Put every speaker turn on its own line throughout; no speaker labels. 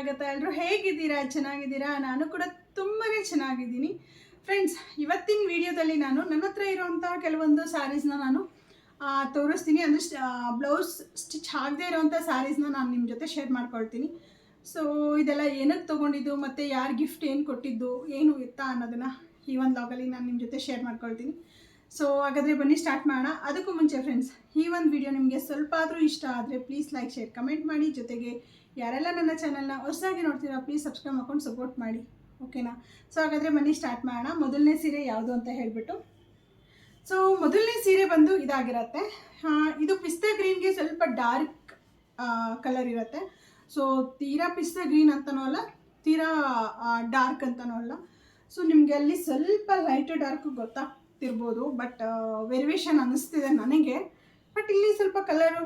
ಸ್ವಾಗತ ಎಲ್ಲರೂ ಹೇಗಿದ್ದೀರಾ? ಚೆನ್ನಾಗಿದ್ದೀರಾ? ನಾನು ಕೂಡ ತುಂಬಾ ಚೆನ್ನಾಗಿದ್ದೀನಿ. ಫ್ರೆಂಡ್ಸ್ ಇವತ್ತಿನ ವಿಡಿಯೋದಲ್ಲಿ ನಾನು ನನ್ನ ಹತ್ರ ಇರೋವಂಥ ಕೆಲವೊಂದು ಸ್ಯಾರೀಸ್ನ ನಾನು ತೋರಿಸ್ತೀನಿ. ಅಂದರೆ ಬ್ಲೌಸ್ ಸ್ಟಿಚ್ ಆಗದೆ ಇರೋವಂಥ ಸ್ಯಾರೀಸ್ನ ನಾನು ನಿಮ್ಮ ಜೊತೆ ಶೇರ್ ಮಾಡ್ಕೊಳ್ತೀನಿ. ಸೊ ಇದೆಲ್ಲ ಏನಕ್ಕೆ ತೊಗೊಂಡಿದ್ದು, ಮತ್ತು ಯಾರು ಗಿಫ್ಟ್ ಏನು ಕೊಟ್ಟಿದ್ದು, ಏನು ಇತ್ತ ಅನ್ನೋದನ್ನು ಈ ಒಂದು ಲಾಗಲ್ಲಿ ನಾನು ನಿಮ್ಮ ಜೊತೆ ಶೇರ್ ಮಾಡ್ಕೊಳ್ತೀನಿ. ಸೊ ಹಾಗಾದರೆ ಬನ್ನಿ ಸ್ಟಾರ್ಟ್ ಮಾಡೋಣ. ಅದಕ್ಕೂ ಮುಂಚೆ ಫ್ರೆಂಡ್ಸ್ ಈ ಒಂದು ವಿಡಿಯೋ ನಿಮಗೆ ಸ್ವಲ್ಪ ಆದರೂ ಇಷ್ಟ ಆದರೆ ಪ್ಲೀಸ್ ಲೈಕ್ ಶೇರ್ ಕಮೆಂಟ್ ಮಾಡಿ. ಜೊತೆಗೆ ಯಾರೆಲ್ಲ ನನ್ನ ಚಾನಲ್ನ ಹೊಸದಾಗಿ ನೋಡ್ತೀರಾ ಪ್ಲೀಸ್ ಸಬ್ಸ್ಕ್ರೈಬ್ ಮಾಡ್ಕೊಂಡು ಸಪೋರ್ಟ್ ಮಾಡಿ. ಓಕೆನಾ ಸೊ ಹಾಗಾದರೆ ಬನ್ನಿ ಸ್ಟಾರ್ಟ್ ಮಾಡೋಣ. ಮೊದಲನೇ ಸೀರೆ ಯಾವುದು ಅಂತ ಹೇಳಿಬಿಟ್ಟು. ಸೊ ಮೊದಲನೇ ಸೀರೆ ಬಂದು ಇದಾಗಿರತ್ತೆ. ಇದು ಪಿಸ್ತಾ ಗ್ರೀನ್ಗೆ ಸ್ವಲ್ಪ ಡಾರ್ಕ್ ಕಲರ್ ಇರುತ್ತೆ. ಸೊ ತೀರಾ ಪಿಸ್ತಾ ಗ್ರೀನ್ ಅಂತನೂ ಅಲ್ಲ, ತೀರಾ ಡಾರ್ಕ್ ಅಂತನೂ ಅಲ್ಲ. ಸೊ ನಿಮಗೆ ಅಲ್ಲಿ ಸ್ವಲ್ಪ ಲೈಟ್ ಡಾರ್ಕ್ ಗೊತ್ತಾಗ್ತಿರ್ಬೋದು ಬಟ್ ವೆರಿವೇಷನ್ ಅನ್ನಿಸ್ತಿದೆ ನನಗೆ. ಬಟ್ ಇಲ್ಲಿ ಸ್ವಲ್ಪ ಕಲರು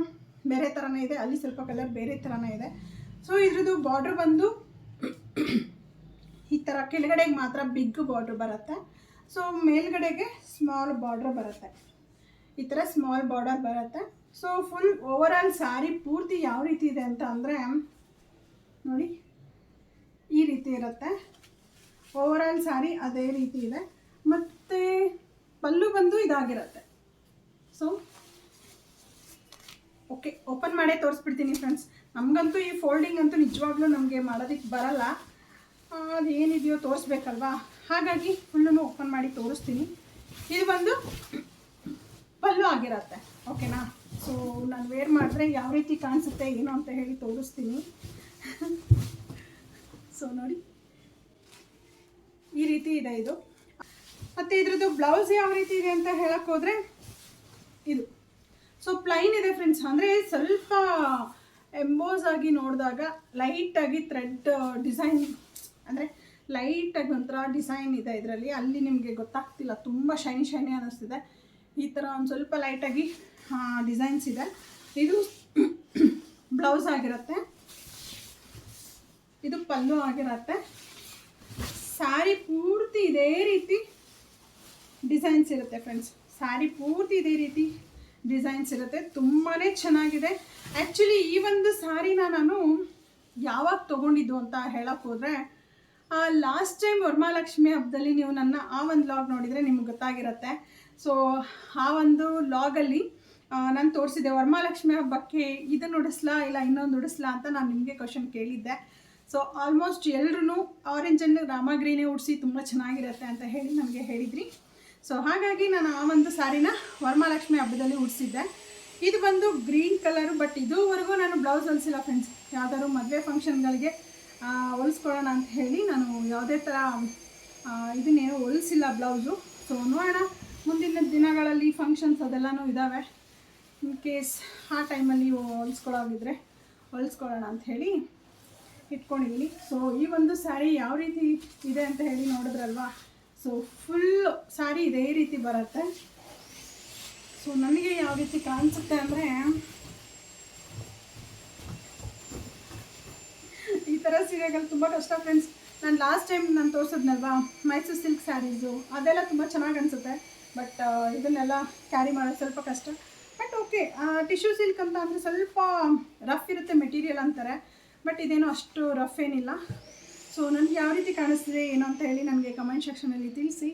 ಬೇರೆ ಥರನೇ ಇದೆ, ಅಲ್ಲಿ ಸ್ವಲ್ಪ ಕಲರ್ ಬೇರೆ ಥರನೇ ಇದೆ. ಸೊ ಇದ್ರದ್ದು ಬಾರ್ಡ್ರ್ ಬಂದು ಈ ಥರ ಕೆಳಗಡೆಗೆ ಮಾತ್ರ ಬಿಗ್ ಬಾರ್ಡ್ರ್ ಬರುತ್ತೆ. ಸೊ ಮೇಲ್ಗಡೆಗೆ ಸ್ಮಾಲ್ ಬಾರ್ಡ್ರ್ ಬರುತ್ತೆ. ಈ ಥರ ಸ್ಮಾಲ್ ಬಾರ್ಡರ್ ಬರುತ್ತೆ. So full over all sari ಪೂರ್ತಿ ಯಾವ ರೀತಿ ಇದೆ ಅಂತ ಅಂದರೆ, ನೋಡಿ, ಈ ರೀತಿ ಇರುತ್ತೆ. ಓವರ್ ಆಲ್ ಸ್ಯಾರಿ ಅದೇ ರೀತಿ ಇದೆ. ಮತ್ತು ಪಲ್ಲು ಬಂದು ಇದಾಗಿರುತ್ತೆ. ಸೊ ಓಕೆ ಓಪನ್ ಮಾಡೇ ತೋರಿಸ್ಬಿಡ್ತೀನಿ ಫ್ರೆಂಡ್ಸ್ ನಮಗಂತೂ ಈ ಫೋಲ್ಡಿಂಗ್ ಅಂತೂ ನಿಜವಾಗ್ಲೂ ನಮಗೆ ಮಾಡೋದಕ್ಕೆ ಬರಲ್ಲ. ಅದು ಏನಿದೆಯೋ ತೋರಿಸ್ಬೇಕಲ್ವಾ? ಹಾಗಾಗಿ ಫುಲ್ಲೂ ಓಪನ್ ಮಾಡಿ ತೋರಿಸ್ತೀನಿ. ಇದು ಬಂದು ಪಲ್ಲು ಆಗಿರತ್ತೆ. ಓಕೆನಾ ಸೊ ನಾನು ವೇರ್ ಮಾಡಿದ್ರೆ ಯಾವ ರೀತಿ ಕಾಣಿಸುತ್ತೆ, ಏನು ಅಂತ ಹೇಳಿ ತೋರಿಸ್ತೀನಿ. ಸೊ ನೋಡಿ. ಈ ರೀತಿ ಇದೆ ಇದು. ಮತ್ತು ಇದ್ರದ್ದು ಬ್ಲೌಸ್ ಯಾವ ರೀತಿ ಇದೆ ಅಂತ ಹೇಳಕ್ಕೆ ಹೋದರೆ ಇದು. ಸೊ ಪ್ಲೈನ್ ಇದೆ ಫ್ರೆಂಡ್ಸ್ ಅಂದರೆ ಸ್ವಲ್ಪ ಎಂಬೋಸ್ ಆಗಿ ನೋಡಿದಾಗ ಲೈಟಾಗಿ ಥ್ರೆಡ್ ಡಿಸೈನ್ ಅಂದರೆ ಲೈಟಾಗಿ ಒಂಥರ ಡಿಸೈನ್ ಇದೆ ಇದರಲ್ಲಿ. ಅಲ್ಲಿ ನಿಮಗೆ ಗೊತ್ತಾಗ್ತಿಲ್ಲ. ತುಂಬ ಶೈನಿ ಶೈನಿ ಅನ್ನಿಸ್ತಿದೆ ಈ ಥರ ಒಂದು ಸ್ವಲ್ಪ ಲೈಟಾಗಿ ಡಿಸೈನ್ಸ್ ಇದೆ. ಇದು ಬ್ಲೌಸ್ ಆಗಿರುತ್ತೆ. ಇದು ಪಲ್ಲು ಆಗಿರುತ್ತೆ. ಸ್ಯಾರಿ ಪೂರ್ತಿ ಇದೇ ರೀತಿ ಡಿಸೈನ್ಸ್ ಇರುತ್ತೆ ಫ್ರೆಂಡ್ಸ್ ಸ್ಯಾರಿ ಪೂರ್ತಿ ಇದೇ ರೀತಿ ಡಿಸೈನ್ಸ್ ಇರುತ್ತೆ. ತುಂಬಾ ಚೆನ್ನಾಗಿದೆ. ಆ್ಯಕ್ಚುಲಿ ಈ ಒಂದು ಸ್ಯಾರಿನ ನಾನು ಯಾವಾಗ ತೊಗೊಂಡಿದ್ದು ಅಂತ ಹೇಳಕ್ಕೆ ಹೋದರೆ ಲಾಸ್ಟ್ ಟೈಮ್ ವರಮಹಾಲಕ್ಷ್ಮಿ ಹಬ್ಬದಲ್ಲಿ ನೀವು ನನ್ನ ಆ ಒಂದು ಲಾಗ್ ನೋಡಿದರೆ ನಿಮ್ಗೆ ಗೊತ್ತಾಗಿರುತ್ತೆ. ಸೊ ಆ ಒಂದು ಲಾಗಲ್ಲಿ ನಾನು ತೋರಿಸಿದ್ದೆ ವರಮಹಾಲಕ್ಷ್ಮಿ ಹಬ್ಬಕ್ಕೆ ಇದನ್ನು ಉಡಿಸ್ಲಾ ಇಲ್ಲ ಇನ್ನೊಂದು ಉಡಿಸ್ಲಾ ಅಂತ ನಾನು ನಿಮಗೆ ಕ್ವಶನ್ ಕೇಳಿದ್ದೆ. ಸೊ ಆಲ್ಮೋಸ್ಟ್ ಎಲ್ಲರೂ ಆರೆಂಜನ್ನು ರಾಮಗ್ರೀನೇ ಉಡಿಸಿ ತುಂಬ ಚೆನ್ನಾಗಿರುತ್ತೆ ಅಂತ ಹೇಳಿ ನಮಗೆ ಹೇಳಿದ್ರಿ. ಸೊ ಹಾಗಾಗಿ ನಾನು ಆ ಒಂದು ಸಾರಿನ ವರಮಹಾಲಕ್ಷ್ಮಿ ಹಬ್ಬದಲ್ಲಿ ಉಡಿಸಿದ್ದೆ. ಇದು ಬಂದು ಗ್ರೀನ್ ಕಲರು, ಬಟ್ ಇದುವರೆಗೂ ನಾನು ಬ್ಲೌಸ್ ಹೊಲಿಸಿಲ್ಲ ಫ್ರೆಂಡ್ಸ್ ಯಾವ್ದಾದ್ರು ಮದುವೆ ಫಂಕ್ಷನ್ಗಳಿಗೆ ಹೊಲಿಸ್ಕೊಳ್ಳೋಣ ಅಂತ ಹೇಳಿ ನಾನು ಯಾವುದೇ ಥರ ಇದನ್ನೇ ಹೊಲಿಸಿಲ್ಲ ಬ್ಲೌಸು. ಸೊ ನೋಡೋಣ. ಮುಂದಿನ ದಿನಗಳಲ್ಲಿ ಫಂಕ್ಷನ್ಸ್ ಅದೆಲ್ಲನೂ ಇದ್ದಾವೆ ಇನ್ ಕೇಸ್ ಆ ಟೈಮಲ್ಲಿ ಹೊಲಿಸ್ಕೊಳ್ಳೋಗಿದ್ರೆ ಹೊಲಿಸ್ಕೊಳ್ಳೋಣ ಅಂತ ಹೇಳಿ ಇಟ್ಕೊಂಡಿದ್ದೀನಿ ಸೊ ಈ ಒಂದು ಸ್ಯಾರಿ ಯಾವ ರೀತಿ ಇದೆ ಅಂತ ಹೇಳಿ ನೋಡಿದ್ರಲ್ವಾ? ಸೊ ಫುಲ್ ಸ್ಯಾರಿ ಇದೇ ರೀತಿ ಬರುತ್ತೆ. ಸೊ ನನಗೆ ಯಾವ ರೀತಿ ಕಾಣಿಸುತ್ತೆ ಅಂದರೆ, ಈ ಥರ ಸೀರೆಗಳು ತುಂಬ ಕಷ್ಟ ಫ್ರೆಂಡ್ಸ್ ನಾನು ಲಾಸ್ಟ್ ಟೈಮ್ ನಾನು ತೋರಿಸಿದ್ನಲ್ವಾ ಮೈಸೂರು ಸಿಲ್ಕ್ ಸ್ಯಾರೀಸು ಅದೆಲ್ಲ ತುಂಬ ಚೆನ್ನಾಗಿ ಅನಿಸುತ್ತೆ. ಬಟ್ ಇದನ್ನೆಲ್ಲ ಕ್ಯಾರಿ ಮಾಡೋದು ಸ್ವಲ್ಪ ಕಷ್ಟ. ಬಟ್ ಓಕೆ ಟಿಶ್ಯೂ ಸಿಲ್ಕ್ ಅಂತ ಅಂದರೆ ಸ್ವಲ್ಪ ರಫ್ ಇರುತ್ತೆ ಮೆಟೀರಿಯಲ್ ಅಂತಾರೆ. ಬಟ್ ಇದೇನು ಅಷ್ಟು ರಫ್ ಏನಿಲ್ಲ. ಸೊ ನನಗೆ ಯಾವ ರೀತಿ ಕಾಣಿಸ್ತಿದೆ ಏನು ಅಂತ ಹೇಳಿ ನನಗೆ ಕಮೆಂಟ್ ಸೆಕ್ಷನಲ್ಲಿ ತಿಳಿಸಿ.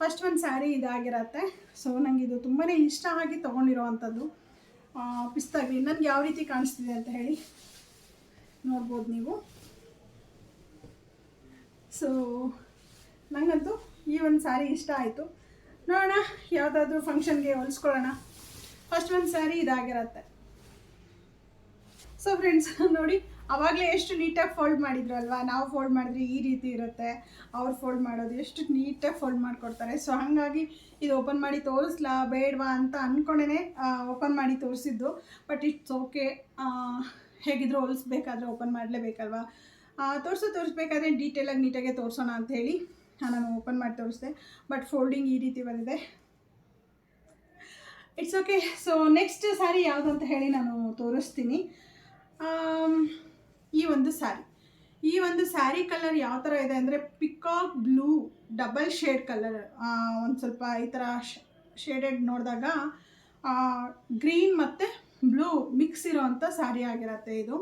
ಫಸ್ಟ್ ಒಂದು ಸ್ಯಾರಿ ಇದಾಗಿರತ್ತೆ. ಸೊ ನನಗೆ ಇದು ತುಂಬಾ ಇಷ್ಟ ಆಗಿ ತೊಗೊಂಡಿರೋ ಅಂಥದ್ದು ಪಿಸ್ತಾ ಗ್ರೀನ್ ನನಗೆ ಯಾವ ರೀತಿ ಕಾಣಿಸ್ತಿದೆ ಅಂತ ಹೇಳಿ ನೋಡ್ಬೋದು ನೀವು. ಸೊ ನನಗಂತೂ ಈ ಒಂದು ಸ್ಯಾರಿ ಇಷ್ಟ ಆಯಿತು. ನೋಡೋಣ, ಯಾವುದಾದ್ರೂ ಫಂಕ್ಷನ್ಗೆ ಹೊಲಿಸ್ಕೊಳ್ಳೋಣ. ಫಸ್ಟ್ ಒಂದು ಸ್ಯಾರಿ ಇದಾಗಿರತ್ತೆ. ಸೊ ಫ್ರೆಂಡ್ಸ್ ನೋಡಿ ಅವಾಗಲೇ ಎಷ್ಟು ನೀಟಾಗಿ ಫೋಲ್ಡ್ ಮಾಡಿದ್ರು ಅಲ್ವಾ ನಾವು ಫೋಲ್ಡ್ ಮಾಡಿದ್ರೆ ಈ ರೀತಿ ಇರುತ್ತೆ. ಅವ್ರು ಫೋಲ್ಡ್ ಮಾಡೋದು ಎಷ್ಟು ನೀಟಾಗಿ ಫೋಲ್ಡ್ ಮಾಡಿಕೊಡ್ತಾರೆ. ಸೊ ಹಾಗಾಗಿ ಇದು ಓಪನ್ ಮಾಡಿ ತೋರಿಸ್ಲಾ ಬೇಡವಾ ಅಂತ ಅಂದ್ಕೊಂಡೇ ಓಪನ್ ಮಾಡಿ ತೋರಿಸಿದ್ದು. ಬಟ್ ಇಟ್ಸ್ ಓಕೆ ಹೇಗಿದ್ರು ಹೋಲಿಸ್ಬೇಕಾದ್ರೆ ಓಪನ್ ಮಾಡಲೇಬೇಕಲ್ವಾ? ತೋರಿಸೋ, ತೋರಿಸ್ಬೇಕಾದ್ರೆ ಡೀಟೇಲಾಗಿ ನೀಟಾಗೆ ತೋರಿಸೋಣ ಅಂತ ಹೇಳಿ ನಾನು ಓಪನ್ ಮಾಡಿ ತೋರಿಸಿದೆ. ಬಟ್ ಫೋಲ್ಡಿಂಗ್ ಈ ರೀತಿ ಬಂದಿದೆ. It's okay so next sari ಯಾವುದು ಅಂತ ಹೇಳಿ ನಾನು ತೋರಿಸ್ತೀನಿ. ಈ ಒಂದು ಸ್ಯಾರಿ. ಈ ಒಂದು ಸ್ಯಾರಿ ಕಲರ್ ಯಾವ ಥರ ಇದೆ ಅಂದರೆ peacock blue double shade colour. ಒಂದು ಸ್ವಲ್ಪ ಈ ಥರ ಶೇಡೆಡ್ ನೋಡಿದಾಗ ಗ್ರೀನ್ ಮತ್ತು ಬ್ಲೂ ಮಿಕ್ಸ್ ಇರೋವಂಥ ಸ್ಯಾರಿ ಆಗಿರತ್ತೆ ಇದು.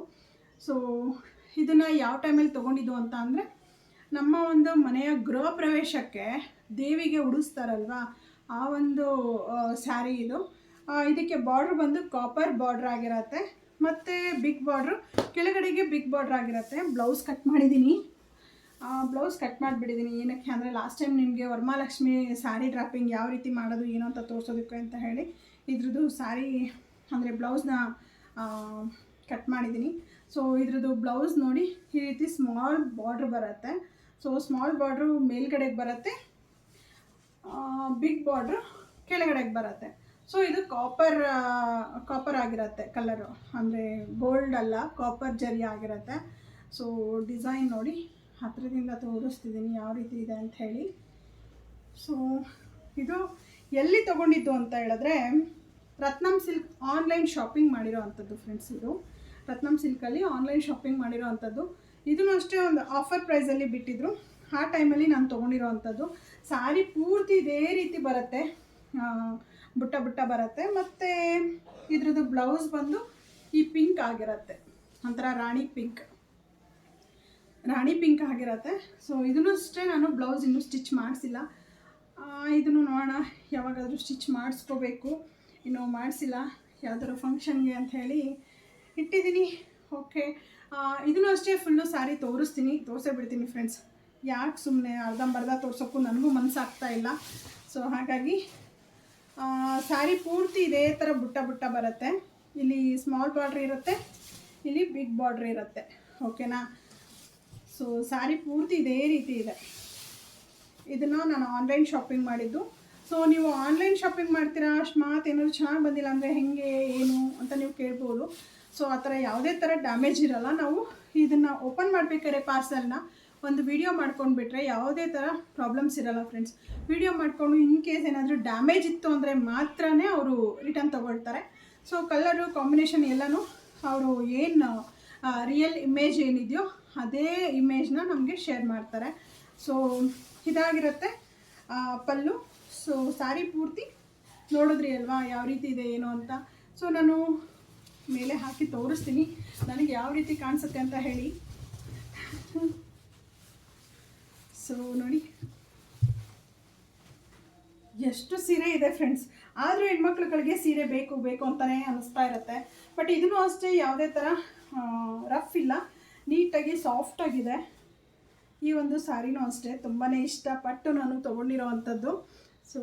ಸೊ ಇದನ್ನು ಯಾವ ಟೈಮಲ್ಲಿ ತೊಗೊಂಡಿದ್ದು ಅಂತ ಅಂದರೆ, ನಮ್ಮ ಒಂದು ಮನೆಯ ಗೃಹ ಪ್ರವೇಶಕ್ಕೆ ದೇವಿಗೆ ಉಡಿಸ್ತಾರಲ್ವಾ, ಆ ಒಂದು ಸ್ಯಾರಿ ಇದು. ಇದಕ್ಕೆ ಬಾರ್ಡ್ರ್ ಬಂದು ಕಾಪರ್ ಬಾರ್ಡ್ರ್ ಆಗಿರತ್ತೆ. ಮತ್ತು ಬಿಗ್ ಬಾರ್ಡ್ರು ಕೆಳಗಡೆಗೆ ಬಿಗ್ ಬಾರ್ಡ್ರ್ ಆಗಿರುತ್ತೆ. ಬ್ಲೌಸ್ ಕಟ್ ಮಾಡಿದ್ದೀನಿ ಬ್ಲೌಸ್ ಕಟ್ ಮಾಡಿಬಿಟ್ಟಿದ್ದೀನಿ ಏನಕ್ಕೆ ಅಂದರೆ ಲಾಸ್ಟ್ ಟೈಮ್ ನಿಮಗೆ ವರ್ಮಾಲಕ್ಷ್ಮಿ ಸ್ಯಾರಿ ಡ್ರಾಪಿಂಗ್ ಯಾವ ರೀತಿ ಮಾಡೋದು, ಏನು ಅಂತ ತೋರಿಸೋದಕ್ಕೆ ಅಂತ ಹೇಳಿ ಇದ್ರದ್ದು ಸ್ಯಾರಿ ಅಂದರೆ ಬ್ಲೌಸ್ನ ಕಟ್ ಮಾಡಿದ್ದೀನಿ ಸೊ ಇದ್ರದ್ದು ಬ್ಲೌಸ್ ನೋಡಿ ಈ ರೀತಿ ಸ್ಮಾಲ್ ಬಾರ್ಡ್ರ್ ಬರುತ್ತೆ. ಸೊ ಸ್ಮಾಲ್ ಬಾರ್ಡ್ರು ಮೇಲ್ಗಡೆಗೆ ಬರುತ್ತೆ. ಬಿಗ್ ಬಾರ್ಡ್ರು ಕೆಳಗಡೆಗೆ ಬರುತ್ತೆ. ಸೊ ಇದು ಕಾಪರ್ ಕಾಪರ್ ಆಗಿರತ್ತೆ ಕಲರು ಅಂದರೆ ಗೋಲ್ಡ್ ಅಲ್ಲ ಕಾಪರ್ ಜರಿ ಆಗಿರತ್ತೆ. ಸೊ ಡಿಸೈನ್ ನೋಡಿ ಹತ್ತಿರದಿಂದ ತೋರಿಸ್ತಿದ್ದೀನಿ ಯಾವ ರೀತಿ ಇದೆ ಅಂತ ಹೇಳಿ. ಸೊ ಇದು ಎಲ್ಲಿ ತೊಗೊಂಡಿದ್ದು ಅಂತ ಹೇಳಿದ್ರೆ ರತ್ನಂ ಸಿಲ್ಕ್ ಆನ್ಲೈನ್ ಶಾಪಿಂಗ್ ಮಾಡಿರೋ ಅಂಥದ್ದು ಫ್ರೆಂಡ್ಸ್ ಇದು. ರತ್ನಂ ಸಿಲ್ಕಲ್ಲಿ ಆನ್ಲೈನ್ ಶಾಪಿಂಗ್ ಮಾಡಿರೋ ಅಂಥದ್ದು. ಇದನ್ನು ಅಷ್ಟೇ ಒಂದು ಆಫರ್ ಪ್ರೈಸಲ್ಲಿ ಬಿಟ್ಟಿದ್ರು. ಆ ಟೈಮಲ್ಲಿ ನಾನು ತೊಗೊಂಡಿರೋ ಅಂಥದ್ದು. ಸಾರಿ ಪೂರ್ತಿ ಇದೇ ರೀತಿ ಬರುತ್ತೆ. ಬುಟ್ಟ ಬುಟ್ಟ ಬರುತ್ತೆ. ಮತ್ತು ಇದ್ರದ್ದು ಬ್ಲೌಸ್ ಬಂದು ಈ ಪಿಂಕ್ ಆಗಿರುತ್ತೆ. ಒಂಥರ ರಾಣಿ ಪಿಂಕ್ ರಾಣಿ ಪಿಂಕ್ ಆಗಿರತ್ತೆ. ಸೊ ಇದನ್ನು ಅಷ್ಟೇ ನಾನು ಬ್ಲೌಸ್ ಇನ್ನೂ ಸ್ಟಿಚ್ ಮಾಡಿಸಿಲ್ಲ. ಇದನ್ನು ನೋಡೋಣ. ಯಾವಾಗಾದರೂ ಸ್ಟಿಚ್ ಮಾಡಿಸ್ಕೋಬೇಕು. ಇನ್ನೂ ಮಾಡಿಸಿಲ್ಲ. ಯಾವ್ದಾದ್ರು ಫಂಕ್ಷನ್ಗೆ ಅಂತ ಹೇಳಿ ಇಟ್ಟಿದ್ದೀನಿ. ಓಕೆ ಇದನ್ನು ಅಷ್ಟೇ ಫುಲ್ಲು ಸಾರಿ ತೋರಿಸ್ತೀನಿ. ತೋರಿಸೇ ಬಿಡ್ತೀನಿ ಫ್ರೆಂಡ್ಸ್ ಯಾಕೆ ಸುಮ್ಮನೆ ಅರ್ಧಂಬರ್ಧ ತೋರ್ಸೋಕ್ಕೂ ನನಗೂ ಮನಸ್ಸಾಗ್ತಾ ಇಲ್ಲ. ಸೊ ಹಾಗಾಗಿ ಸ್ಯಾರಿ ಪೂರ್ತಿ ಇದೇ ಥರ ಬುಟ್ಟ ಬುಟ್ಟ ಬರುತ್ತೆ. ಇಲ್ಲಿ ಸ್ಮಾಲ್ ಬಾರ್ಡ್ರ್ ಇರುತ್ತೆ, ಇಲ್ಲಿ ಬಿಗ್ ಬಾರ್ಡ್ರ್ ಇರುತ್ತೆ. ಓಕೆನಾ ಸೊ ಸ್ಯಾರಿ ಪೂರ್ತಿ ಇದೇ ರೀತಿ ಇದೆ. ಇದನ್ನು ನಾನು ಆನ್ಲೈನ್ ಶಾಪಿಂಗ್ ಮಾಡಿದ್ದು. ಸೊ ನೀವು ಆನ್ಲೈನ್ ಶಾಪಿಂಗ್ ಮಾಡ್ತೀರಾ? ಅಷ್ಟು ಮಾತು ಏನಾದ್ರು ಚೆನ್ನಾಗಿ ಬಂದಿಲ್ಲ ಅಂದರೆ ಹೆಂಗೆ, ಏನು ಅಂತ ನೀವು ಕೇಳ್ಬೋದು. ಸೊ ಆ ಥರ ಯಾವುದೇ ಥರ ಡ್ಯಾಮೇಜ್ ಇರಲ್ಲ. ನಾವು ಇದನ್ನು ಓಪನ್ ಮಾಡಬೇಕಾದ್ರೆ ಪಾರ್ಸಲ್ನ ಒಂದು ವಿಡಿಯೋ ಮಾಡ್ಕೊಂಡು ಬಿಟ್ಟರೆ ಯಾವುದೇ ಥರ ಪ್ರಾಬ್ಲಮ್ಸ್ ಇರಲ್ಲ ಫ್ರೆಂಡ್ಸ್ ವಿಡಿಯೋ ಮಾಡಿಕೊಂಡು ಇನ್ ಕೇಸ್ ಏನಾದರೂ ಡ್ಯಾಮೇಜ್ ಇತ್ತು ಅಂದರೆ ಮಾತ್ರನೇ ಅವರು ರಿಟರ್ನ್ ತೊಗೊಳ್ತಾರೆ. ಸೊ ಕಲರು ಕಾಂಬಿನೇಷನ್ ಎಲ್ಲನೂ ಅವರು ಏನು ರಿಯಲ್ ಇಮೇಜ್ ಏನಿದೆಯೋ ಅದೇ ಇಮೇಜ್ನ ನಮಗೆ ಶೇರ್ ಮಾಡ್ತಾರೆ. ಸೊ ಇದಾಗಿರುತ್ತೆ ಪಲ್ಲು. ಸೊ ಸಾರಿ ಪೂರ್ತಿ ನೋಡಿದ್ರಿ ಅಲ್ವಾ ಯಾವ ರೀತಿ ಇದೆ, ಏನು ಅಂತ? ಸೊ ನಾನು ಮೇಲೆ ಹಾಕಿ ತೋರಿಸ್ತೀನಿ. ನನಗೆ ಯಾವ ರೀತಿ ಕಾಣಿಸುತ್ತೆ ಅಂತ ಹೇಳಿ. ನೋಡಿ. ಎಷ್ಟು ಸೀರೆ ಇದೆ ಫ್ರೆಂಡ್ಸ್ ಆದರೂ ಹೆಣ್ಮಕ್ಳುಗಳಿಗೆ ಸೀರೆ ಬೇಕು ಬೇಕು ಅಂತಲೇ ಅನಿಸ್ತಾ ಇರುತ್ತೆ. ಬಟ್ ಇದನ್ನು ಅಷ್ಟೇ ಯಾವುದೇ ಥರ ರಫ್ ಇಲ್ಲ. ನೀಟಾಗಿ ಸಾಫ್ಟಾಗಿದೆ ಈ ಒಂದು ಸ್ಯಾರಿನೂ ಅಷ್ಟೇ. ತುಂಬಾ ಇಷ್ಟಪಟ್ಟು ನಾನು ತೊಗೊಂಡಿರೋ ಅಂಥದ್ದು ಸೊ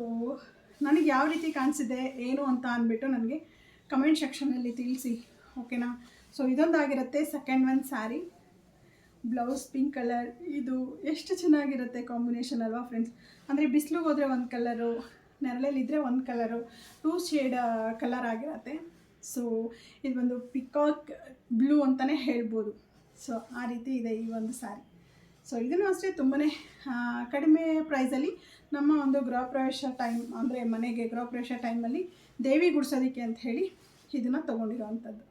ನನಗೆ ಯಾವ ರೀತಿ ಕಾಣಿಸಿದೆ, ಏನು ಅಂತ ಅಂದ್ಬಿಟ್ಟು ನನಗೆ ಕಮೆಂಟ್ ಸೆಕ್ಷನಲ್ಲಿ ತಿಳಿಸಿ. ಓಕೆನಾ so ಇದೊಂದಾಗಿರುತ್ತೆ second one sari blouse pink colour, ಇದು ಎಷ್ಟು ಚೆನ್ನಾಗಿರುತ್ತೆ ಕಾಂಬಿನೇಷನ್ ಅಲ್ವಾ ಫ್ರೆಂಡ್ಸ್ ಅಂದರೆ ಬಿಸಿಲಿಗೆ ಹೋದರೆ ಒಂದು ಕಲರು ನೆರಳಲ್ಲಿದ್ದರೆ ಒಂದು ಕಲರು ಟೂ ಶೇಡ್ ಕಲರ್ ಆಗಿರುತ್ತೆ. ಸೊ ಇದು ಒಂದು ಪಿಕಾಕ್ ಬ್ಲೂ ಅಂತಲೇ ಹೇಳ್ಬೋದು. ಸೊ ಆ ರೀತಿ ಇದೆ ಈ ಒಂದು ಸ್ಯಾರಿ ಸೊ ಇದನ್ನು ಅಷ್ಟೇ ತುಂಬಾ ಕಡಿಮೆ ಪ್ರೈಸಲ್ಲಿ ನಮ್ಮ ಒಂದು ಗೃಹ ಪ್ರವೇಶ ಟೈಮ್ ಅಂದರೆ ಮನೆಗೆ ಗೃಹ ಪ್ರವೇಶ ಟೈಮಲ್ಲಿ ದೇವಿ ಗುಡಿಸೋದಕ್ಕೆ ಅಂತ ಹೇಳಿ ಇದನ್ನು ತೊಗೊಂಡಿರೋ ಅಂಥದ್ದು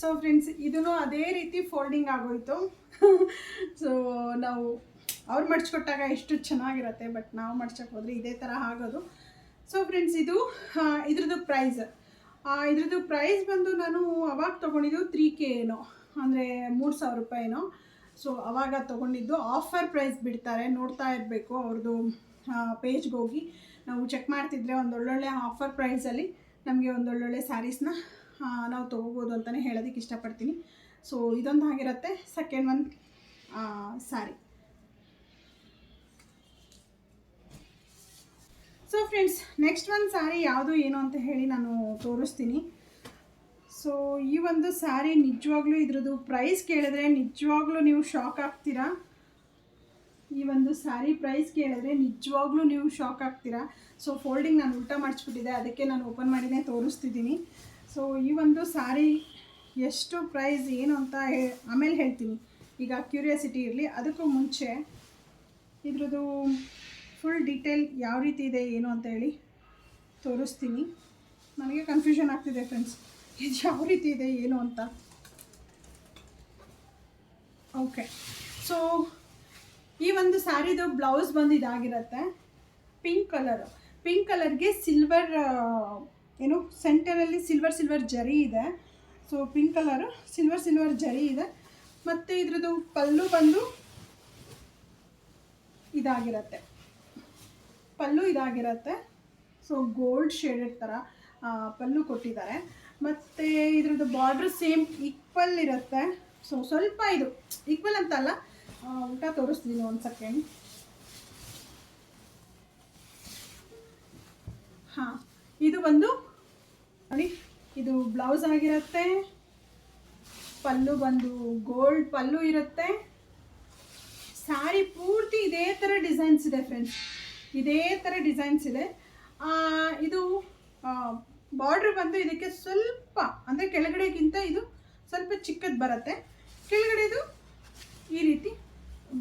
ಸೊ ಫ್ರೆಂಡ್ಸ್ ಇದೂ ಅದೇ ರೀತಿ ಫೋಲ್ಡಿಂಗ್ ಆಗೋಯ್ತು. ಸೊ ನಾವು ಅವ್ರು ಮಡ್ಚಿಕೊಟ್ಟಾಗ ಎಷ್ಟು ಚೆನ್ನಾಗಿರುತ್ತೆ ಬಟ್ ನಾವು ಮಡ್ಚಕ್ಕೆ ಹೋದರೆ ಇದೇ ಥರ ಆಗೋದು. ಸೊ ಫ್ರೆಂಡ್ಸ್ ಇದು ಇದ್ರದ್ದು ಪ್ರೈಸ್ ಇದ್ರದ್ದು ಪ್ರೈಸ್ ಬಂದು ನಾನು ಅವಾಗ ತೊಗೊಂಡಿದ್ದು ತ್ರೀ ಕೆ ಏನೋ, ಅಂದರೆ ಮೂರು ಸಾವಿರ ರೂಪಾಯಿನೋ ಸೊ ಅವಾಗ ತೊಗೊಂಡಿದ್ದು ಆಫರ್ ಪ್ರೈಸ್ ಬಿಡ್ತಾರೆ, ನೋಡ್ತಾ ಇರಬೇಕು ಅವ್ರದ್ದು ಪೇಜ್ಗೆ ಹೋಗಿ. ನಾವು ಚೆಕ್ ಮಾಡ್ತಿದ್ರೆ ಒಂದೊಳ್ಳೊಳ್ಳೆ ಆಫರ್ ಪ್ರೈಸಲ್ಲಿ ನಮಗೆ ಒಂದೊಳ್ಳೊಳ್ಳೆ ಸ್ಯಾರೀಸ್ನ ನಾವು ತೊಗೋಬೋದು ಅಂತಲೇ ಹೇಳೋದಕ್ಕೆ ಇಷ್ಟಪಡ್ತೀನಿ. ಸೊ ಇದೊಂದು ಆಗಿರುತ್ತೆ. Second one sari so friends next ಒಂದು ಸ್ಯಾರಿ ಯಾವುದು, ಏನು ಅಂತ ಹೇಳಿ ನಾನು ತೋರಿಸ್ತೀನಿ. ಸೊ ಈ ಒಂದು ಸ್ಯಾರಿ ನಿಜವಾಗ್ಲೂ ಇದ್ರದ್ದು ಪ್ರೈಸ್ ಕೇಳಿದ್ರೆ ನಿಜವಾಗ್ಲೂ ನೀವು ಶಾಕ್ ಆಗ್ತೀರಾ? ಈ ಒಂದು ಸ್ಯಾರಿ ಪ್ರೈಸ್ ಕೇಳಿದ್ರೆ ನಿಜವಾಗ್ಲೂ ನೀವು ಶಾಕ್ ಆಗ್ತೀರಾ? ಸೊ ಫೋಲ್ಡಿಂಗ್ ನಾನು ಉಲ್ಟಾ ಮಾಡಿಸ್ಬಿಟ್ಟಿದ್ದೆ. ಅದಕ್ಕೆ ನಾನು ಓಪನ್ ಮಾಡಿನೇ ತೋರಿಸ್ತಿದ್ದೀನಿ. ಸೊ ಈ ಒಂದು ಸ್ಯಾರಿ ಎಷ್ಟು ಪ್ರೈಸ್ ಏನು ಅಂತ ಹೇ, ಆಮೇಲೆ ಹೇಳ್ತೀನಿ. ಈಗ ಕ್ಯೂರಿಯಾಸಿಟಿ ಇರಲಿ, ಅದಕ್ಕೂ ಮುಂಚೆ ಇದ್ರದ್ದು ಫುಲ್ ಡೀಟೇಲ್ ಯಾವ ರೀತಿ ಇದೆ, ಏನು ಅಂತ ಹೇಳಿ ತೋರಿಸ್ತೀನಿ. ನನಗೆ ಕನ್ಫ್ಯೂಷನ್ ಆಗ್ತಿದೆ ಫ್ರೆಂಡ್ಸ್ ಇದು ಯಾವ ರೀತಿ ಇದೆ, ಏನು ಅಂತ? ಓಕೆ ಸೊ ಈ ಒಂದು ಸ್ಯಾರಿದು ಬ್ಲೌಸ್ ಬಂದು ಇದಾಗಿರುತ್ತೆ ಪಿಂಕ್ ಕಲರು ಪಿಂಕ್ ಕಲರ್ಗೆ ಸಿಲ್ವರ್ ಏನು ಸೆಂಟರಲ್ಲಿ ಸಿಲ್ವರ್ ಸಿಲ್ವರ್ ಜರಿ ಇದೆ. So pink colour silver silver ಜರಿ ಇದೆ. ಮತ್ತು ಇದ್ರದ್ದು ಪಲ್ಲು ಬಂದು ಇದಾಗಿರತ್ತೆ. ಪಲ್ಲು ಇದಾಗಿರತ್ತೆ. ಸೊ ಗೋಲ್ಡ್ ಶೇಡೆಡ್ ಥರ ಪಲ್ಲು ಕೊಟ್ಟಿದ್ದಾರೆ. ಮತ್ತು ಇದ್ರದ್ದು ಬಾರ್ಡ್ರ್ ಸೇಮ್ ಈಕ್ವಲ್ ಇರುತ್ತೆ. ಸೊ ಸ್ವಲ್ಪ ಇದು ಈಕ್ವಲ್ ಅಂತಲ್ಲ ಊಟ ತೋರಿಸ್ತೀನಿ ಒಂದು ಸೆಕೆಂಡ್. ಹಾಂ, ಇದು ಬಂದು ನೋಡಿ, ಇದು ಬ್ಲೌಸ್ ಆಗಿರುತ್ತೆ. ಪಲ್ಲು ಬಂದು ಗೋಲ್ಡ್ ಪಲ್ಲು ಇರುತ್ತೆ. ಸ್ಯಾರಿ ಪೂರ್ತಿ ಇದೇ ಥರ ಡಿಸೈನ್ಸ್ ಇದೆ ಫ್ರೆಂಡ್ಸ್ ಇದೇ ಥರ ಡಿಸೈನ್ಸ್ ಇದೆ. ಇದು ಬಾರ್ಡ್ರ್ ಬಂದು ಇದಕ್ಕೆ ಸ್ವಲ್ಪ, ಅಂದರೆ ಕೆಳಗಡೆಗಿಂತ ಇದು ಸ್ವಲ್ಪ ಚಿಕ್ಕದು ಬರುತ್ತೆ. ಕೆಳಗಡೆದು ಈ ರೀತಿ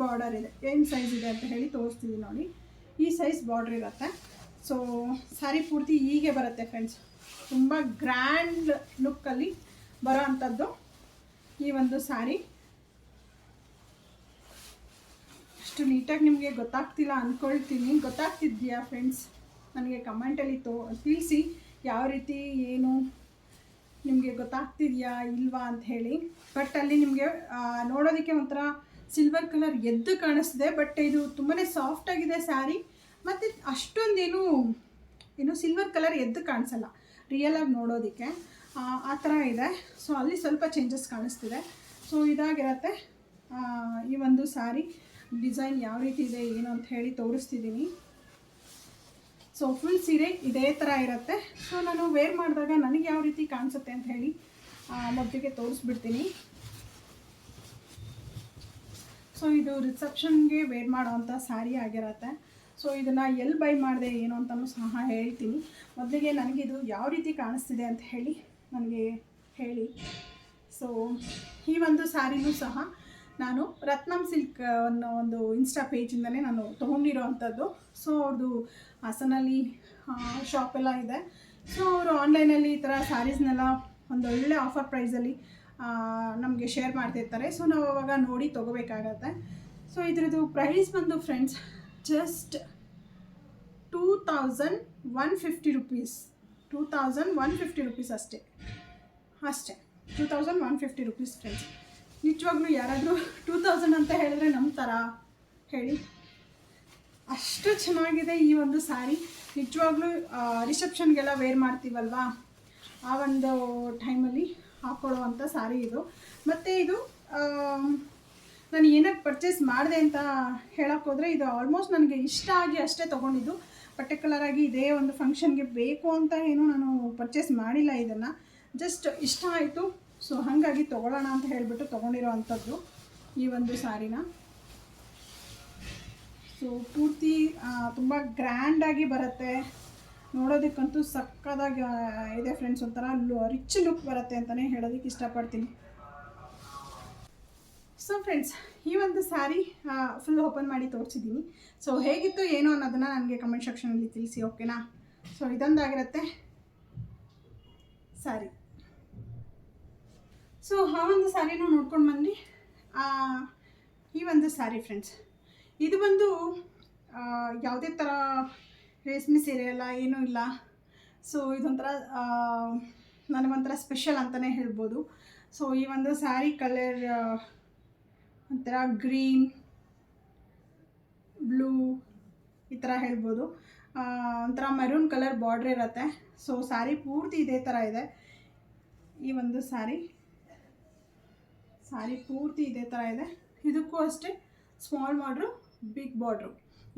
ಬಾರ್ಡರ್ ಇದೆ. ಏನು ಸೈಜ್ ಇದೆ ಅಂತ ಹೇಳಿ ತೋರಿಸ್ತೀವಿ ನೋಡಿ. ಈ ಸೈಜ್ ಬಾರ್ಡ್ರ್ ಇರುತ್ತೆ. ಸೊ ಸ್ಯಾರಿ ಪೂರ್ತಿ ಹೀಗೆ ಬರುತ್ತೆ ಫ್ರೆಂಡ್ಸ್ ತುಂಬ ಗ್ರ್ಯಾಂಡ್ ಲುಕ್ಕಲ್ಲಿ ಬರೋ ಅಂಥದ್ದು ಈ ಒಂದು ಸ್ಯಾರಿ ಅಷ್ಟು ನೀಟಾಗಿ ನಿಮಗೆ ಗೊತ್ತಾಗ್ತಿಲ್ಲ ಅಂದ್ಕೊಳ್ತೀನಿ ಗೊತ್ತಾಗ್ತಿದ್ಯಾ ಫ್ರೆಂಡ್ಸ್ ನನಗೆ ಕಮೆಂಟಲ್ಲಿ ತೋ, ತಿಳಿಸಿ ಯಾವ ರೀತಿ, ಏನು ನಿಮಗೆ ಗೊತ್ತಾಗ್ತಿದೆಯಾ ಇಲ್ವಾ ಅಂತ ಹೇಳಿ. ಬಟ್ ಅಲ್ಲಿ ನಿಮಗೆ ನೋಡೋದಕ್ಕೆ ಒಂಥರ ಸಿಲ್ವರ್ ಕಲರ್ ಎದ್ದು ಕಾಣಿಸ್ತಿದೆ. ಬಟ್ ಇದು ತುಂಬಾ ಸಾಫ್ಟ್ ಆಗಿದೆ ಸ್ಯಾರಿ ಮತ್ತು ಅಷ್ಟೊಂದೇನು, ಏನು ಸಿಲ್ವರ್ ಕಲರ್ ಎದ್ದು ಕಾಣಿಸಲ್ಲ. ರಿಯಲ್ ಆಗಿ ನೋಡೋದಕ್ಕೆ ಆ, ಥರ ಇದೆ. ಸೊ ಅಲ್ಲಿ ಸ್ವಲ್ಪ ಚೇಂಜಸ್ ಕಾಣಿಸ್ತಿದೆ. ಸೊ ಇದಾಗಿರತ್ತೆ ಈ ಒಂದು ಸ್ಯಾರಿ ಡಿಸೈನ್ ಯಾವ ರೀತಿ ಇದೆ ಏನು ಅಂತ ಹೇಳಿ ತೋರಿಸ್ತಿದ್ದೀನಿ ಸೊ ಫುಲ್ ಸೀರೆ ಇದೇ ಥರ ಇರುತ್ತೆ. ಸೊ ನಾನು ವೇರ್ ಮಾಡಿದಾಗ ನನಗೆ ಯಾವ ರೀತಿ ಕಾಣಿಸುತ್ತೆ ಅಂತ ಹೇಳಿ ಮೊದಲಿಗೆ ತೋರಿಸ್ಬಿಡ್ತೀನಿ. ಸೊ ಇದು ರಿಸೆಪ್ಷನ್ಗೆ ವೇರ್ ಮಾಡೋವಂಥ ಸ್ಯಾರಿ ಆಗಿರತ್ತೆ. ಸೊ ಇದನ್ನು ಎಲ್ಲಿ ಬೈ ಮಾಡಿದೆ, ಏನು ಅಂತಲೂ ಸಹ ಹೇಳ್ತೀನಿ. ಮೊದಲಿಗೆ ನನಗಿದು ಯಾವ ರೀತಿ ಕಾಣಿಸ್ತಿದೆ ಅಂತ ಹೇಳಿ ನನಗೆ ಹೇಳಿ. ಸೊ ಈ ಒಂದು ಸ್ಯಾರಿನೂ ಸಹ ನಾನು ರತ್ನಂ ಸಿಲ್ಕ್ ಅನ್ನೋ ಒಂದು ಇನ್ಸ್ಟಾ ಪೇಜಿಂದಲೇ ನಾನು ತೊಗೊಂಡಿರೋ ಅಂಥದ್ದು ಸೊ ಅವ್ರದ್ದು ಹಾಸನಲ್ಲಿ ಶಾಪೆಲ್ಲ ಇದೆ. ಸೊ ಅವರು ಆನ್ಲೈನಲ್ಲಿ ಈ ಥರ ಸ್ಯಾರೀಸ್ನೆಲ್ಲ ಒಂದು ಒಳ್ಳೆ ಆಫರ್ ಪ್ರೈಸಲ್ಲಿ ನಮಗೆ ಶೇರ್ ಮಾಡ್ತಿರ್ತಾರೆ. ಸೊ ನಾವು ಅವಾಗ ನೋಡಿ ತೊಗೋಬೇಕಾಗತ್ತೆ. ಸೊ ಇದ್ರದ್ದು ಪ್ರೈಸ್ ಬಂದು friends just two thousand one fifty rupees two thousand one fifty rupees ಅಷ್ಟೇ. ಅಷ್ಟೇ. Two thousand one fifty rupees friends ನಿಜವಾಗ್ಲೂ ಯಾರಾದರೂ ಟೂ ತೌಸಂಡ್ ಅಂತ ಹೇಳಿದ್ರೆ ನಂಬ್ತಾರಾ ಹೇಳಿ. ಅಷ್ಟು ಚೆನ್ನಾಗಿದೆ ಈ ಒಂದು ಸ್ಯಾರಿ ನಿಜವಾಗ್ಲೂ ರಿಸೆಪ್ಷನ್ಗೆಲ್ಲ ವೇರ್ ಮಾಡ್ತೀವಲ್ವಾ? ಆ ಒಂದು ಟೈಮಲ್ಲಿ ಹಾಕ್ಕೊಳ್ಳುವಂಥ ಸ್ಯಾರಿ ಇದು. ಮತ್ತು ಇದು ನಾನು ಏನಕ್ಕೆ ಪರ್ಚೇಸ್ ಮಾಡಿದೆ ಅಂತ ಹೇಳೋಕ್ಕೋದ್ರೆ ಇದು ಆಲ್ಮೋಸ್ಟ್ ನನಗೆ ಇಷ್ಟ ಆಗಿ ಅಷ್ಟೇ ತೊಗೊಂಡಿದ್ದು. ಪರ್ಟಿಕ್ಯುಲರ್ ಆಗಿ ಇದೇ ಒಂದು ಫಂಕ್ಷನ್ಗೆ ಬೇಕು ಅಂತ ಏನು ನಾನು ಪರ್ಚೇಸ್ ಮಾಡಿಲ್ಲ ಇದನ್ನು. ಜಸ್ಟ್ ಇಷ್ಟ ಆಯಿತು. ಸೊ ಹಾಗಾಗಿ ತೊಗೊಳ್ಳೋಣ ಅಂತ ಹೇಳಿಬಿಟ್ಟು ತೊಗೊಂಡಿರೋ ಅಂಥದ್ದು ಈ ಒಂದು ಸಾರಿನ. ಸೊ ಪೂರ್ತಿ ತುಂಬ ಗ್ರ್ಯಾಂಡಾಗಿ ಬರುತ್ತೆ. ನೋಡೋದಕ್ಕಂತೂ ಸಕ್ಕದಾಗಿ ಇದೆ ಫ್ರೆಂಡ್ಸ್ ಒಂಥರ ರಿಚ್ ಲುಕ್ ಬರುತ್ತೆ ಅಂತಲೇ ಹೇಳೋದಕ್ಕೆ ಇಷ್ಟಪಡ್ತೀನಿ. ಸೊ ಫ್ರೆಂಡ್ಸ್ ಈ ಒಂದು ಸ್ಯಾರಿ ಫುಲ್ ಓಪನ್ ಮಾಡಿ ತೋರಿಸಿದ್ದೀನಿ. ಸೊ ಹೇಗಿತ್ತು, ಏನು ಅನ್ನೋದನ್ನು ನನಗೆ ಕಮೆಂಟ್ ಸೆಕ್ಷನಲ್ಲಿ ತಿಳಿಸಿ ಓಕೆನಾ ಸೊ ಇದೊಂದಾಗಿರುತ್ತೆ ಸ್ಯಾರಿ ಸೊ ಆ ಒಂದು ಸ್ಯಾರಿನೂ ನೋಡ್ಕೊಂಡು ಬಂದು ಈ ಒಂದು ಸ್ಯಾರಿ ಫ್ರೆಂಡ್ಸ್ ಇದು ಬಂದು ಯಾವುದೇ ಥರ ರೇಷ್ಮೆ ಸೀರೆ ಅಲ್ಲ ಏನೂ ಇಲ್ಲ. ಸೊ ಇದೊಂಥರ ನನಗೊಂಥರ ಸ್ಪೆಷಲ್ ಅಂತಲೇ ಹೇಳ್ಬೋದು. ಸೊ ಈ ಒಂದು ಸ್ಯಾರಿ ಕಲರ್ ಒಂಥರ ಗ್ರೀನ್, ಬ್ಲೂ ಈ ಥರ ಹೇಳ್ಬೋದು. ಒಂಥರ ಮೆರೂನ್ ಕಲರ್ ಬಾರ್ಡ್ರ್ ಇರುತ್ತೆ. ಸೊ ಸ್ಯಾರಿ ಪೂರ್ತಿ ಇದೇ ಥರ ಇದೆ. ಈ ಒಂದು ಸ್ಯಾರಿ ಸ್ಯಾರಿ ಪೂರ್ತಿ ಇದೇ ಥರ ಇದೆ. ಇದಕ್ಕೂ ಅಷ್ಟೇ ಸ್ಮಾಲ್ ಬಾರ್ಡ್ರು, ಬಿಗ್ ಬಾರ್ಡ್ರು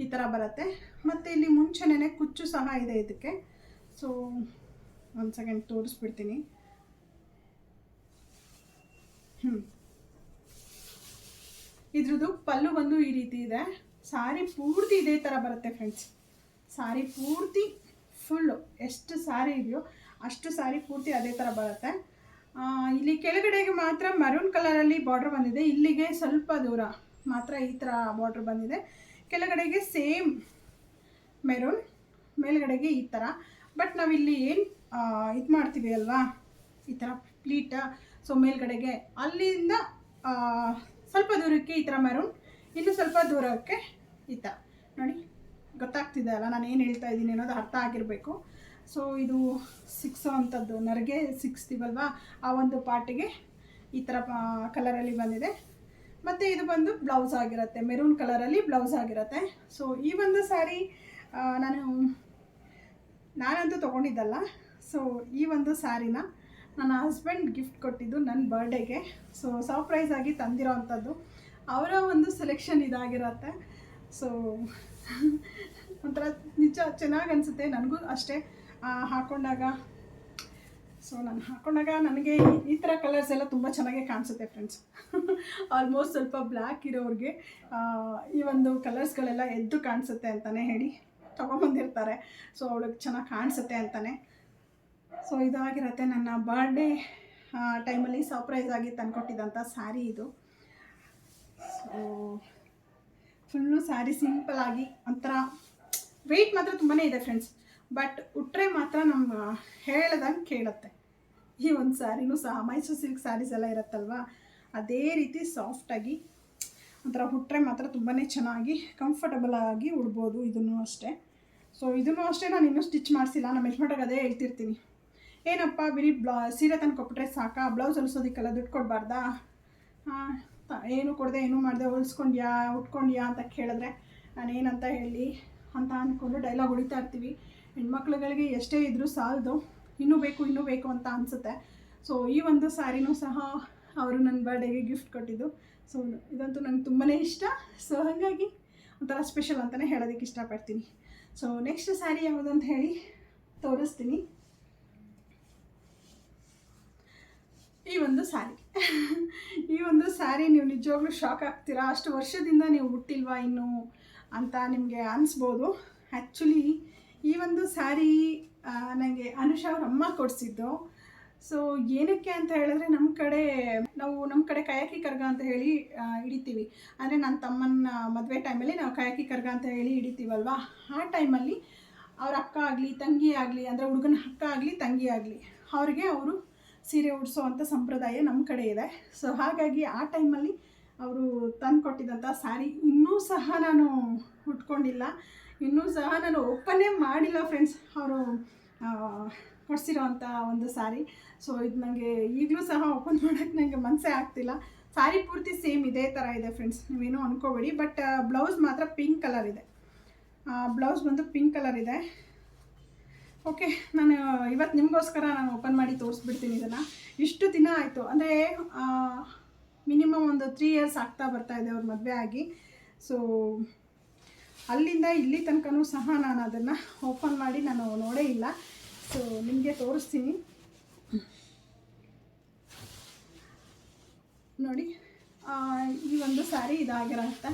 ಈ ಥರ ಬರುತ್ತೆ. ಮತ್ತು ಇಲ್ಲಿ ಮುಂಚೆನೇ ಕುಚ್ಚು ಸಹ ಇದೆ ಇದಕ್ಕೆ. ಸೊ, ಒಂದು ಸೆಕೆಂಡ್ ತೋರಿಸ್ಬಿಡ್ತೀನಿ. ಹ್ಞೂ ಇದ್ರದ್ದು ಪಲ್ಲು ಬಂದು ಈ ರೀತಿ ಇದೆ. ಸಾರಿ ಪೂರ್ತಿ ಇದೇ ಥರ ಬರುತ್ತೆ ಫ್ರೆಂಡ್ಸ್ ಸಾರಿ ಪೂರ್ತಿ ಫುಲ್ಲು ಎಷ್ಟು ಸಾರಿ ಇದೆಯೋ ಅಷ್ಟು ಸಾರಿ ಪೂರ್ತಿ ಅದೇ ಥರ ಬರುತ್ತೆ. ಇಲ್ಲಿ ಕೆಳಗಡೆಗೆ ಮಾತ್ರ ಮರೂನ್ ಕಲರಲ್ಲಿ ಬಾರ್ಡ್ರ್ ಬಂದಿದೆ. ಇಲ್ಲಿಗೆ ಸ್ವಲ್ಪ ದೂರ ಮಾತ್ರ ಈ ಥರ ಬಾರ್ಡ್ರ್ ಬಂದಿದೆ. ಕೆಳಗಡೆಗೆ ಸೇಮ್ ಮೆರೂನ್ ಮೇಲ್ಗಡೆಗೆ ಈ ಥರ ಬಟ್ ನಾವಿಲ್ಲಿ ಏನು ಇದು ಮಾಡ್ತೀವಿ ಅಲ್ವಾ? ಈ ಥರ ಪ್ಲೀಟ ಸೊ ಮೇಲ್ಗಡೆಗೆ ಅಲ್ಲಿಂದ ಸ್ವಲ್ಪ ದೂರಕ್ಕೆ ಈ ಥರ ಮೆರೂನ್ ಇನ್ನು ಸ್ವಲ್ಪ ದೂರಕ್ಕೆ ಈ ಥರ ನೋಡಿ, ಗೊತ್ತಾಗ್ತಿದೆ ಅಲ್ಲ, ನಾನು ಏನು ಹೇಳ್ತಾ ಇದ್ದೀನಿ ಅನ್ನೋದು ಅರ್ಥ ಆಗಿರಬೇಕು. ಸೊ ಇದು ಸಿಕ್ಸೋ ಅಂಥದ್ದು ನರಿಗೆ ಸಿಕ್ಸ್ತೀವಲ್ವಾ ಆ ಒಂದು ಪಾರ್ಟಿಗೆ ಈ ಥರ ಕಲರಲ್ಲಿ ಬಂದಿದೆ. ಮತ್ತು ಇದು ಬಂದು ಬ್ಲೌಸ್ ಆಗಿರುತ್ತೆ ಮೆರೂನ್ ಕಲರಲ್ಲಿ ಬ್ಲೌಸ್ ಆಗಿರುತ್ತೆ. ಸೊ ಈ ಒಂದು ಸ್ಯಾರಿ ನಾನು, ನಾನಂತೂ ತೊಗೊಂಡಿದ್ದಲ್ಲ. ಸೊ ಈ ಒಂದು ಸ್ಯಾರಿನ ನನ್ನ ಹಸ್ಬೆಂಡ್ ಗಿಫ್ಟ್ ಕೊಟ್ಟಿದ್ದು ನನ್ನ ಬರ್ಡೇಗೆ ಸೊ ಸರ್ಪ್ರೈಸ್ ಆಗಿ ತಂದಿರೋ ಅಂಥದ್ದು. ಅವರ ಒಂದು ಸೆಲೆಕ್ಷನ್ ಇದಾಗಿರತ್ತೆ. ಸೊ ಒಂಥರ ನಿಜ ಚೆನ್ನಾಗಿ ಅನಿಸುತ್ತೆ. ನನಗೂ ಅಷ್ಟೇ. ಹಾಕೊಂಡಾಗ ಸೊ ನಾನು ಹಾಕೊಂಡಾಗ ನನಗೆ ಈ ಥರ ಕಲರ್ಸ್ ಎಲ್ಲ ತುಂಬ ಚೆನ್ನಾಗೇ ಕಾಣಿಸುತ್ತೆ ಫ್ರೆಂಡ್ಸ್ ಆಲ್ಮೋಸ್ಟ್ ಸ್ವಲ್ಪ ಬ್ಲ್ಯಾಕ್ ಇರೋರಿಗೆ ಈ ಒಂದು ಕಲರ್ಸ್ಗಳೆಲ್ಲ ಎದ್ದು ಕಾಣಿಸುತ್ತೆ ಅಂತಲೇ ಹೇಳಿ ತೊಗೊಂಬಂದಿರ್ತಾರೆ. ಸೊ ಅವಳಿಗೆ ಚೆನ್ನಾಗಿ ಕಾಣಿಸುತ್ತೆ ಅಂತಲೇ ಸೊ ಇದಾಗಿರುತ್ತೆ ನನ್ನ ಬರ್ಡೇ ಟೈಮಲ್ಲಿ ಸರ್ಪ್ರೈಸ್ ಆಗಿ ತಂದುಕೊಟ್ಟಿದ್ದಂಥ ಸ್ಯಾರಿ ಇದು. ಸೊ ಫುಲ್ಲು ಸ್ಯಾರಿ ಸಿಂಪಲ್ ಆಗಿ ಒಂಥರ ವೆಯ್ಟ್ ಮಾತ್ರ ತುಂಬಾ ಇದೆ ಫ್ರೆಂಡ್ಸ್ ಬಟ್ ಉಟ್ರೆ ಮಾತ್ರ ನಮ್ಮ ಹೇಳ್ದಂಗೆ ಕೇಳುತ್ತೆ. ಈ ಒಂದು ಸ್ಯಾರಿನೂ ಸಹ ಮೈಸೂರು ಸಿಲ್ಕ್ ಸ್ಯಾರೀಸ್ ಎಲ್ಲ ಇರುತ್ತಲ್ವಾ? ಅದೇ ರೀತಿ ಸಾಫ್ಟಾಗಿ ಒಂಥರ ಹುಟ್ಟರೆ ಮಾತ್ರ ತುಂಬಾ ಚೆನ್ನಾಗಿ ಕಂಫರ್ಟಬಲ್ ಆಗಿ ಉಡ್ಬೋದು ಇದನ್ನು ಅಷ್ಟೇ. ಸೊ ಇದನ್ನು ಅಷ್ಟೇ ನಾನು ಇನ್ನೂ ಸ್ಟಿಚ್ ಮಾಡಿಸಿಲ್ಲ. ನಮ್ಮ ಯಜಮಾನ್ರಿಗೆ ಅದೇ ಹೇಳ್ತಿರ್ತೀನಿ. ಏನಪ್ಪ ಬಿರಿ ಬ್ಲಾ, ಸೀರೆ ತಂದು ಕೊಟ್ಬಿಟ್ರೆ ಸಾಕಾ ಬ್ಲೌಸ್ ಹೊಲಿಸೋದಕ್ಕೆಲ್ಲ, ದುಡ್ಡು ಕೊಡಬಾರ್ದಾ? ಏನು ಕೊಡದೆ, ಏನು ಮಾಡಿದೆ, ಹೊಲಿಸ್ಕೊಂಡ್ಯಾ, ಉಟ್ಕೊಂಡ್ಯಾ ಅಂತ ಕೇಳಿದ್ರೆ ನಾನು ಏನಂತ ಹೇಳಿ, ಅಂತ ಅಂದ್ಕೊಂಡು ಡೈಲಾಗ್ ಹೊಡಿತಾ ಇರ್ತೀವಿ. ಹೆಣ್ಮಕ್ಳುಗಳಿಗೆ ಎಷ್ಟೇ ಇದ್ದರೂ ಸಾಲದು, ಇನ್ನೂ ಬೇಕು ಇನ್ನೂ ಬೇಕು ಅಂತ ಅನಿಸುತ್ತೆ. ಸೊ ಈ ಒಂದು ಸ್ಯಾರಿನೂ ಸಹ ಅವರು ನನ್ನ ಬರ್ಡೇಗೆ ಗಿಫ್ಟ್ ಕೊಟ್ಟಿದ್ದು. ಸೊ ಇದಂತೂ ನಂಗೆ ತುಂಬಾ ಇಷ್ಟ. ಸೊ ಹಾಗಾಗಿ ಒಂಥರ ಸ್ಪೆಷಲ್ ಅಂತಲೇ ಹೇಳೋದಕ್ಕೆ ಇಷ್ಟಪಡ್ತೀನಿ. ಸೊ ನೆಕ್ಸ್ಟ್ ಸ್ಯಾರಿ ಯಾವುದು ಅಂತ ಹೇಳಿ ತೋರಿಸ್ತೀನಿ. ಈ ಒಂದು ಸ್ಯಾರಿ ಈ ಒಂದು ಸ್ಯಾರಿ ನೀವು ನಿಜವಾಗ್ಲೂ ಶಾಕ್ ಆಗ್ತೀರಾ? ಅಷ್ಟು ವರ್ಷದಿಂದ ನೀವು ಹುಟ್ಟಿಲ್ವಾ ಇನ್ನು ಅಂತ ನಿಮಗೆ ಅನಿಸ್ಬೋದು. ಆ್ಯಕ್ಚುಲಿ ಈ ಒಂದು ಸ್ಯಾರಿ ನನಗೆ ಅನುಷಾ ಅವ್ರ ಅಮ್ಮ ಕೊಡಿಸಿದ್ದು. ಸೊ ಏನಕ್ಕೆ ಅಂತ ಹೇಳಿದ್ರೆ ನಮ್ಮ ಕಡೆ, ನಾವು ನಮ್ಮ ಕಡೆ ಕಾಯಕಿ ಕರ್ಗ ಅಂತ ಹೇಳಿ ಹಿಡಿತೀವಿ. ಅಂದರೆ ನನ್ನ ತಮ್ಮನ ಮದುವೆ ಟೈಮಲ್ಲಿ ನಾವು ಕಾಯಕಿ ಕರ್ಗ ಅಂತ ಹೇಳಿ ಹಿಡಿತೀವಲ್ವಾ? ಆ ಟೈಮಲ್ಲಿ ಅವ್ರ ಅಕ್ಕ ಆಗಲಿ, ತಂಗಿ ಆಗಲಿ, ಅಂದರೆ ಹುಡುಗನ ಅಕ್ಕ ಆಗಲಿ, ತಂಗಿ ಆಗಲಿ, ಅವ್ರಿಗೆ ಅವರು ಸೀರೆ ಉಡಿಸೋ ಅಂಥ ಸಂಪ್ರದಾಯ ನಮ್ಮ ಕಡೆ ಇದೆ. ಸೊ ಹಾಗಾಗಿ ಆ ಟೈಮಲ್ಲಿ ಅವರು ತಂದು ಕೊಟ್ಟಿದ್ದಂಥ ಸ್ಯಾರಿ ಇನ್ನೂ ಸಹ ನಾನು ಉಟ್ಕೊಂಡಿಲ್ಲ. ಇನ್ನೂ ಸಹ ನಾನು ಓಪನ್ನೇ ಮಾಡಿಲ್ಲ ಫ್ರೆಂಡ್ಸ್ ಅವರು ಕೊಡಿಸಿರೋ ಅಂಥ ಒಂದು ಸ್ಯಾರಿ ಸೊ ಇದು ನನಗೆ ಈಗಲೂ ಸಹ ಓಪನ್ ಮಾಡೋಕ್ಕೆ ನನಗೆ ಮನಸ್ಸೇ ಆಗ್ತಿಲ್ಲ. ಸ್ಯಾರಿ ಪೂರ್ತಿ ಸೇಮ್ ಇದೇ ಥರ ಇದೆ ಫ್ರೆಂಡ್ಸ್ ನೀವೇನೂ ಅನ್ಕೋಬೇಡಿ. ಬಟ್ ಬ್ಲೌಸ್ ಮಾತ್ರ ಪಿಂಕ್ ಕಲರ್ ಇದೆ. ಬ್ಲೌಸ್ ಬಂದು ಪಿಂಕ್ ಕಲರ್ ಇದೆ. ಓಕೆ, ನಾನು ಇವತ್ತು ನಿಮಗೋಸ್ಕರ ನಾನು ಓಪನ್ ಮಾಡಿ ತೋರಿಸ್ಬಿಡ್ತೀನಿ ಇದನ್ನು. ಇಷ್ಟು ದಿನ ಆಯಿತು. ಅಂದರೆ ಮಿನಿಮಮ್ ಒಂದು ತ್ರೀ ಇಯರ್ಸ್ ಆಗ್ತಾ ಬರ್ತಾ ಇದೆ ಅವ್ರ ಮದುವೆ ಆಗಿ. ಸೊ ಅಲ್ಲಿಂದ ಇಲ್ಲಿ ತನಕನೂ ಸಹ ನಾನು ಅದನ್ನು ಓಪನ್ ಮಾಡಿ ನಾನು ನೋಡೇ ಇಲ್ಲ. ಸೊ ನಿಮಗೆ ತೋರಿಸ್ತೀನಿ. ನೋಡಿ ಈ ಒಂದು ಸ್ಯಾರಿ ಇದಾಗಿರುತ್ತೆ.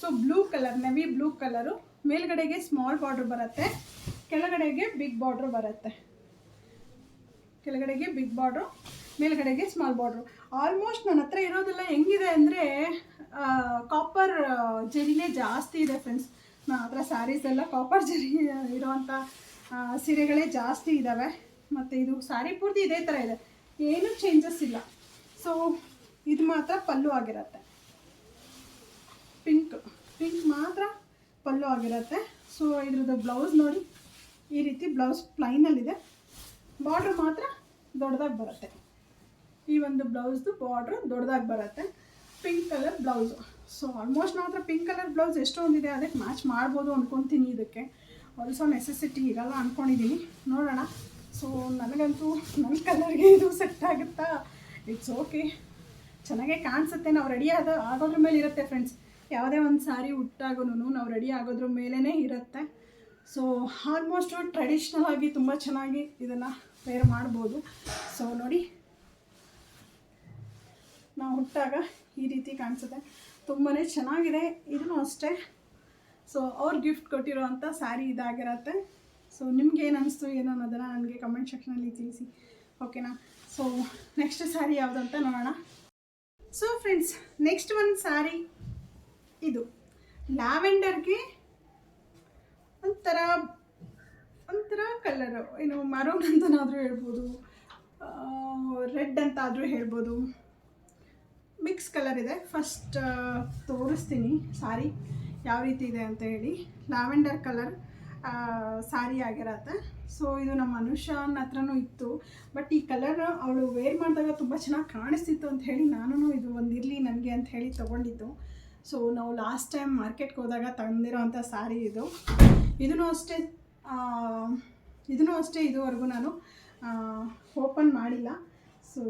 So blue colour navy blue colour ಮೇಲ್ಗಡೆಗೆ small border ಬರುತ್ತೆ. ಕೆಳಗಡೆಗೆ ಬಿಗ್ ಬಾರ್ಡ್ರ್ ಬರುತ್ತೆ. ಕೆಳಗಡೆಗೆ ಬಿಗ್ ಬಾರ್ಡ್ರು ಮೇಲ್ಗಡೆಗೆ ಸ್ಮಾಲ್ ಬಾರ್ಡ್ರು ಆಲ್ಮೋಸ್ಟ್ ನನ್ನ ಹತ್ರ ಇರೋದೆಲ್ಲ ಹೆಂಗಿದೆ ಅಂದರೆ ಕಾಪರ್ ಜರಿನೇ ಜಾಸ್ತಿ ಇದೆ ಫ್ರೆಂಡ್ಸ್ ನನ್ನ ಹತ್ರ ಸ್ಯಾರೀಸ್ ಎಲ್ಲ ಕಾಪರ್ ಜರಿ ಇರೋವಂಥ ಸೀರೆಗಳೇ ಜಾಸ್ತಿ ಇದ್ದಾವೆ ಮತ್ತು ಇದು ಸ್ಯಾರಿ ಪೂರ್ತಿ ಇದೇ ಥರ ಇದೆ. ಏನೂ ಚೇಂಜಸ್ ಇಲ್ಲ. ಸೊ ಇದು ಮಾತ್ರ ಪಲ್ಲು ಆಗಿರುತ್ತೆ. ಪಿಂಕ್ ಪಿಂಕ್ ಮಾತ್ರ ಪಲ್ಲು ಆಗಿರುತ್ತೆ. ಸೊ ಇದ್ರದ್ದು ಬ್ಲೌಸ್ ನೋಡಿ. ಈ ರೀತಿ ಬ್ಲೌಸ್ ಪ್ಲೈನಲ್ಲಿದೆ ಬಾರ್ಡ್ರ್ ಮಾತ್ರ ದೊಡ್ಡದಾಗಿ ಬರುತ್ತೆ. ಈ ಒಂದು ಬ್ಲೌಸ್ದು ಬಾರ್ಡ್ರ್ ದೊಡ್ಡದಾಗಿ ಬರುತ್ತೆ. Pink colour blouse so almost ನನ್ನ ಹತ್ರ ಪಿಂಕ್ ಕಲರ್ ಬ್ಲೌಸ್ ಎಷ್ಟೊಂದಿದೆ, ಅದಕ್ಕೆ ಮ್ಯಾಚ್ ಮಾಡ್ಬೋದು ಅಂದ್ಕೊತೀನಿ ಇದಕ್ಕೆ. ಆಲ್ಸೋ ನೆಸೆಸಿಟಿ ಇರಲ್ಲ ಅಂದ್ಕೊಂಡಿದ್ದೀನಿ ನೋಡೋಣ. ಸೊ ನನಗಂತೂ ನನ್ನ ಕಲರ್ಗೆ ಇದು ಸೆಟ್ ಆಗುತ್ತಾ? ಇಟ್ಸ್ ಓಕೆ ಚೆನ್ನಾಗೇ ಕಾಣಿಸುತ್ತೆ. ನಾವು ರೆಡಿ ಆದ ಆಗೋದ್ರ ಮೇಲೆ ಇರುತ್ತೆ ಫ್ರೆಂಡ್ಸ್ ಯಾವುದೇ ಒಂದು ಸಾರಿ ಉಟ್ಟಾಗೂ ನಾವು ರೆಡಿ ಆಗೋದ್ರ ಮೇಲೇ ಇರುತ್ತೆ. ಸೊ ಆಲ್ಮೋಸ್ಟ್ ಟ್ರೆಡಿಷ್ನಲ್ ಆಗಿ ತುಂಬ ಚೆನ್ನಾಗಿ ಇದನ್ನು ವೇರ್ ಮಾಡ್ಬೋದು. ಸೊ ನೋಡಿ. ನಾವು ಹುಟ್ಟಾಗ ಈ ರೀತಿ ಕಾಣಿಸುತ್ತೆ. ತುಂಬಾ ಚೆನ್ನಾಗಿದೆ. ಇದೂ ಅಷ್ಟೇ. ಸೊ ಅವ್ರು ಗಿಫ್ಟ್ ಕೊಟ್ಟಿರೋ ಅಂಥ ಸ್ಯಾರಿ ಇದಾಗಿರತ್ತೆ. ಸೊ ನಿಮ್ಗೆ ಏನು ಅನಿಸ್ತು, ಏನು ಅನ್ನೋದನ್ನು ನನಗೆ ಕಮೆಂಟ್ ಸೆಕ್ಷನಲ್ಲಿ ತಿಳಿಸಿ. ಓಕೆನಾ ಸೊ ನೆಕ್ಸ್ಟ್ ಸ್ಯಾರಿ ಯಾವುದಂತ ನೋಡೋಣ. ಸೊ ಫ್ರೆಂಡ್ಸ್ ನೆಕ್ಸ್ಟ್ ಒಂದು ಸ್ಯಾರಿ ಇದು. ಲ್ಯಾವೆಂಡರ್ಗೆ ಒಂಥರ ಒಂಥರ ಕಲರು ಏನು ಮರೋನ್ ಅಂತನಾದರೂ ಹೇಳ್ಬೋದು. ರೆಡ್ ಅಂತ ಆದರೂ ಹೇಳ್ಬೋದು. ಮಿಕ್ಸ್ ಕಲರ್ ಇದೆ. ಫಸ್ಟ್ ತೋರಿಸ್ತೀನಿ ಸಾರಿ ಯಾವ ರೀತಿ ಇದೆ ಅಂತ ಹೇಳಿ. ಲ್ಯಾವೆಂಡರ್ ಕಲರ್ ಸಾರಿ ಆಗಿರತ್ತೆ. ಸೊ ಇದು ನಮ್ಮ ಅನುಷಾನ್ ಹತ್ರನೂ ಇತ್ತು. ಬಟ್ ಈ ಕಲರ್ ಅವಳು ವೇರ್ ಮಾಡಿದಾಗ ತುಂಬ ಚೆನ್ನಾಗಿ ಕಾಣಿಸ್ತಿತ್ತು ಅಂತ ಹೇಳಿ ನಾನು ಇದು ಒಂದು ಇರಲಿ ನನಗೆ ಅಂತ ಹೇಳಿ ತೊಗೊಂಡಿದ್ದು. ಸೊ ನಾವು ಲಾಸ್ಟ್ ಟೈಮ್ ಮಾರ್ಕೆಟ್ಗೆ ಹೋದಾಗ ತಂದಿರೋ ಅಂಥ ಸ್ಯಾರಿ ಇದು. ಇದೂ ಅಷ್ಟೇ ಇದನ್ನು ಅಷ್ಟೇ ಇದುವರೆಗೂ ನಾನು ಓಪನ್ ಮಾಡಿಲ್ಲ. ಸೊ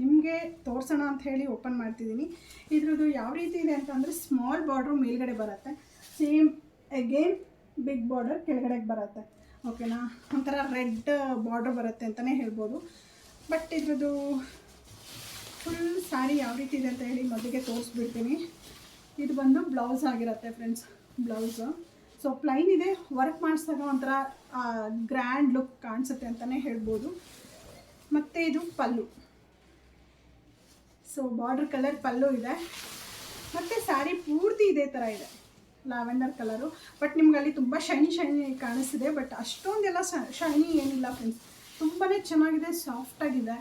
ನಿಮಗೆ ತೋರಿಸೋಣ ಅಂತ ಹೇಳಿ ಓಪನ್ ಮಾಡ್ತಿದ್ದೀನಿ. ಇದ್ರದ್ದು ಯಾವ ರೀತಿ ಇದೆ ಅಂತಂದರೆ ಸ್ಮಾಲ್ ಬಾರ್ಡ್ರು ಮೇಲ್ಗಡೆ ಬರುತ್ತೆ. ಸೇಮ್ ಅಗೇನ್ ಬಿಗ್ ಬಾರ್ಡರ್ ಕೆಳಗಡೆಗೆ ಬರುತ್ತೆ. ಓಕೆನಾ ಒಂಥರ ರೆಡ್ ಬಾರ್ಡ್ರ್ ಬರುತ್ತೆ ಅಂತಲೇ ಹೇಳ್ಬೋದು. ಬಟ್ ಇದ್ರದ್ದು ಫುಲ್ ಸ್ಯಾರಿ ಯಾವ ರೀತಿ ಇದೆ ಅಂತ ಹೇಳಿ ಮೊದಲಿಗೆ ತೋರಿಸ್ಬಿಡ್ತೀನಿ. ಇದು ಬಂದು ಬ್ಲೌಸ್ ಆಗಿರುತ್ತೆ ಫ್ರೆಂಡ್ಸ್ ಬ್ಲೌಸು ಸೊ ಪ್ಲೈನ್ ಇದೆ. ವರ್ಕ್ ಮಾಡಿಸಿದಾಗ ಒಂಥರ ಗ್ರ್ಯಾಂಡ್ ಲುಕ್ ಕಾಣಿಸುತ್ತೆ ಅಂತಲೇ ಹೇಳ್ಬೋದು. ಮತ್ತು ಇದು ಪಲ್ಲು. ಸೊ ಬಾರ್ಡ್ರ್ ಕಲರ್ ಪಲ್ಲು ಇದೆ. ಮತ್ತು ಸ್ಯಾರಿ ಪೂರ್ತಿ ಇದೇ ಥರ ಇದೆ. ಲ್ಯಾವೆಂಡರ್ ಕಲರು ಬಟ್ ನಿಮ್ಗೆ ಅಲ್ಲಿ ತುಂಬ ಶೈನಿ ಶೈನಿ ಕಾಣಿಸ್ತಿದೆ. ಬಟ್ ಅಷ್ಟೊಂದೆಲ್ಲ ಶೈನಿ ಏನಿಲ್ಲ ಫ್ರೆಂಡ್ಸ್ ತುಂಬಾ ಚೆನ್ನಾಗಿದೆ ಸಾಫ್ಟಾಗಿದೆ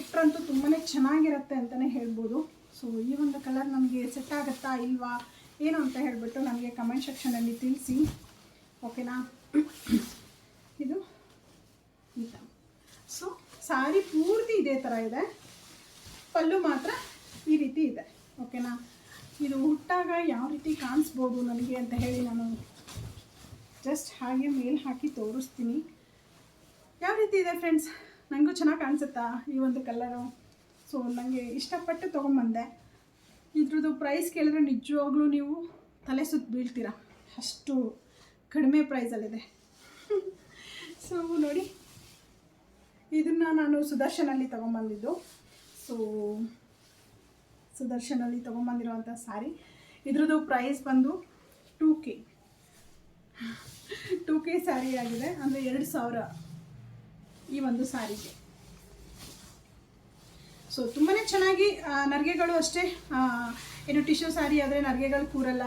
ಉಟ್ರಂತೂ ತುಂಬಾ ಚೆನ್ನಾಗಿರುತ್ತೆ ಅಂತಲೇ ಹೇಳ್ಬೋದು. ಸೊ ಈ ಒಂದು ಕಲರ್ ನಮಗೆ ಸೆಟ್ ಆಗುತ್ತಾ ಇಲ್ವಾ? ಏನು ಅಂತ ಹೇಳಿಬಿಟ್ಟು ನನಗೆ ಕಮೆಂಟ್ ಸೆಕ್ಷನಲ್ಲಿ ತಿಳಿಸಿ. ಓಕೆನಾ ಇದು ಈ ಥರ ಸೊ ಸಾರಿ ಪೂರ್ತಿ ಇದೇ ಥರ ಇದೆ. ಪಲ್ಲು ಮಾತ್ರ ಈ ರೀತಿ ಇದೆ. ಓಕೆನಾ ಇದು ಹುಟ್ಟಾಗ ಯಾವ ರೀತಿ ಕಾಣಿಸ್ಬೋದು ನನಗೆ ಅಂತ ಹೇಳಿ ನಾನು ಜಸ್ಟ್ ಹಾಗೆ ಮೇಲ್ ಹಾಕಿ ತೋರಿಸ್ತೀನಿ. ಯಾವ ರೀತಿ ಇದೆ ಫ್ರೆಂಡ್ಸ್ ನನಗೂ ಚೆನ್ನಾಗಿ ಕಾಣಿಸುತ್ತಾ ಈ ಒಂದು ಕಲ್ಲರು ಸೊ ನನಗೆ ಇಷ್ಟಪಟ್ಟು ತೊಗೊಂಬಂದೆ. ಇದ್ರದ್ದು ಪ್ರೈಸ್ ಕೇಳಿದ್ರೆ ನಿಜವಾಗ್ಲೂ ನೀವು ತಲೆ ಸುತ್ತ ಬೀಳ್ತೀರ. ಅಷ್ಟು ಕಡಿಮೆ ಪ್ರೈಸಲ್ಲಿದೆ ಸೊ ನೋಡಿ. ಇದನ್ನು ನಾನು ಸುದರ್ಶನಲ್ಲಿ ತೊಗೊಂಬಂದಿದ್ದು. ಸೊ ಸುದರ್ಶನಲ್ಲಿ ತೊಗೊಂಬಂದಿರೋವಂಥ ಸ್ಯಾರಿ ಇದ್ರದ್ದು ಪ್ರೈಸ್ ಬಂದು two K two K sari ಆಗಿದೆ. ಅಂದರೆ ಎರಡು ಸಾವಿರ ಈ ಒಂದು ಸ್ಯಾರಿಗೆ ಸೊ ತುಂಬಾ ಚೆನ್ನಾಗಿ ನರಿಗೆಗಳು ಅಷ್ಟೇ ಏನು ಟಿಶ್ಯೂ ಸ್ಯಾರಿ ಆದರೆ ನರಿಗೆಗಳು ಕೂರಲ್ಲ,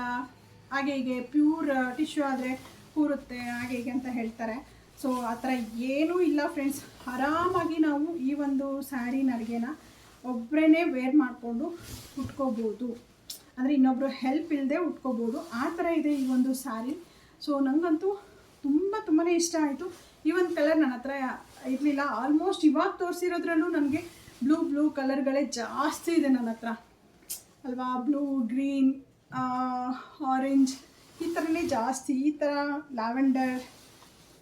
ಹಾಗೆ ಹೀಗೆ ಪ್ಯೂರ್ ಟಿಶ್ಯೂ ಆದರೆ ಕೂರುತ್ತೆ, ಹಾಗೆ ಹೀಗೆ ಅಂತ ಹೇಳ್ತಾರೆ. ಸೊ ಆ ಥರ ಏನೂ ಇಲ್ಲ ಫ್ರೆಂಡ್ಸ್ ಆರಾಮಾಗಿ ನಾವು ಈ ಒಂದು ಸ್ಯಾರಿ ನರಿಗೆನ ಒಬ್ಬರೇ ವೇರ್ ಮಾಡಿಕೊಂಡು ಉಟ್ಕೋಬೋದು. ಅಂದರೆ ಇನ್ನೊಬ್ಬರು ಹೆಲ್ಪ್ ಇಲ್ಲದೆ ಉಟ್ಕೋಬೋದು. ಆ ಥರ ಇದೆ ಈ ಒಂದು ಸ್ಯಾರಿ ಸೊ ನನಗಂತೂ ತುಂಬ ತುಂಬಾ ಇಷ್ಟ ಆಯಿತು. ಈ ಒಂದು ಕಲರ್ ನನ್ನ ಹತ್ರ ಇರಲಿಲ್ಲ. ಆಲ್ಮೋಸ್ಟ್ ಇವಾಗ ತೋರಿಸಿರೋದ್ರಲ್ಲೂ ನನಗೆ ಬ್ಲೂ ಬ್ಲೂ ಕಲರ್ಗಳೇ ಜಾಸ್ತಿ ಇದೆ ನನ್ನ ಹತ್ರ. ಅಲ್ವಾ? ಬ್ಲೂ ಗ್ರೀನ್ ಆರೆಂಜ್ ಈ ಥರನೇ ಜಾಸ್ತಿ, ಈ ಥರ ಲ್ಯಾವೆಂಡರ್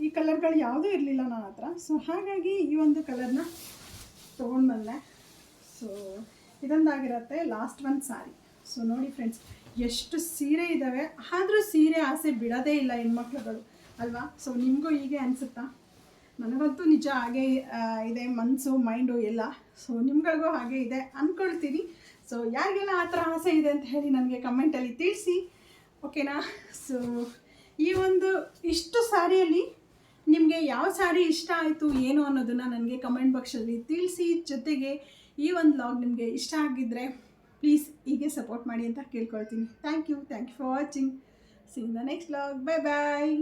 ಈ ಕಲರ್ಗಳು ಯಾವುದೂ ಇರಲಿಲ್ಲ ನನ್ನ ಹತ್ರ. ಸೊ ಹಾಗಾಗಿ ಈ ಒಂದು ಕಲರ್ನ ತೊಗೊಂಡು ಬಂದೆ. ಸೊ ಇದೊಂದಾಗಿರುತ್ತೆ ಲಾಸ್ಟ್ ಒನ್ ಸಾರಿ ಸೊ ನೋಡಿ ಫ್ರೆಂಡ್ಸ್ ಎಷ್ಟು ಸೀರೆ ಇದ್ದಾವೆ ಆದರೂ ಸೀರೆ ಆಸೆ ಬಿಡೋದೇ ಇಲ್ಲ ಹೆಣ್ಮಕ್ಳುಗಳು. ಅಲ್ವಾ? ಸೊ ನಿಮಗೂ ಹೀಗೆ ಅನಿಸುತ್ತಾ? ನನಗಂತೂ ನಿಜ ಹಾಗೆ ಇದೆ ಮನಸ್ಸು ಮೈಂಡು ಎಲ್ಲ. ಸೊ ನಿಮ್ಗಳಿಗೂ ಹಾಗೆ ಇದೆ ಅಂದ್ಕೊಳ್ತೀನಿ ಸೊ ಯಾರಿಗೆಲ್ಲ ಆ ಥರ ಆಸೆ ಇದೆ ಅಂತ ಹೇಳಿ ನನಗೆ ಕಮೆಂಟಲ್ಲಿ ತಿಳಿಸಿ. ಓಕೆನಾ ಸೊ ಈ ಒಂದು ಇಷ್ಟು ಸ್ಯಾರಿಯಲ್ಲಿ ನಿಮಗೆ ಯಾವ ಸ್ಯಾರಿ ಇಷ್ಟ ಆಯಿತು, ಏನು ಅನ್ನೋದನ್ನು ನನಗೆ ಕಮೆಂಟ್ ಬಾಕ್ಸಲ್ಲಿ ತಿಳಿಸಿ. ಜೊತೆಗೆ ಈ ಒಂದು ಲಾಗ್ ನಿಮಗೆ ಇಷ್ಟ ಆಗಿದ್ದರೆ ಪ್ಲೀಸ್ ಹೀಗೆ ಸಪೋರ್ಟ್ ಮಾಡಿ ಅಂತ ಕೇಳ್ಕೊಳ್ತೀನಿ. Thank you thank you for watching see the next vlog bye bye